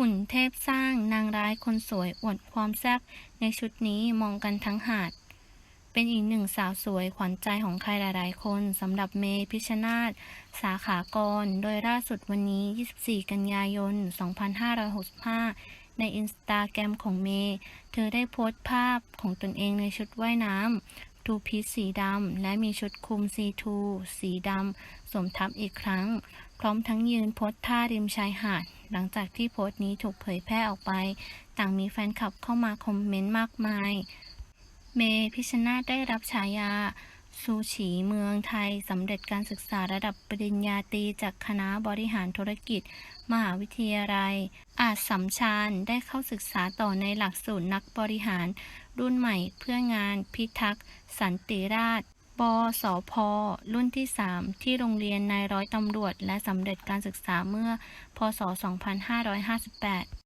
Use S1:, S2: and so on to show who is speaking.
S1: หุ่นเทพสร้างนางร้ายคนสวยอวดความแซ่บในชุดนี้มองกันทั้งหาด เป็นอีกหนึ่งสาวสวยขวัญใจของใครหลาย ๆ คนสำหรับเมพิชนาธสาขากร โดยล่าสุดวันนี้ 24 กันยายน 2565 ในอินสตาแกรมของเม เธอได้โพสต์ภาพของตนเองในชุดว่ายน้ำ ทูพีซสีดำ และมีชุดคลุมซีทูสีดำสวมทับอีกครั้ง พร้อมทั้งยืนโพสท่าริมชายหาด หลังจากที่โพสต์นี้ถูกเผยแพร่ออกไป ต่างมีแฟนคลับเข้ามาคอมเมนต์มากมาย เมพิชนาได้รับฉายา ซูฉีเมืองไทยสำเร็จการศึกษาระดับปริญญาตรีจากคณะบริหารธุรกิจ มหาวิทยาลัย อาจสัมชัญได้เข้าศึกษาต่อในหลักสูตรนักบริหาร รุ่นใหม่เพื่องานพิทักษ์ สันติราษฎร์ปสพ รุ่นที่ 3 ที่โรงเรียนนายร้อยตำรวจ และสำเร็จการศึกษาเมื่อ พศ 2558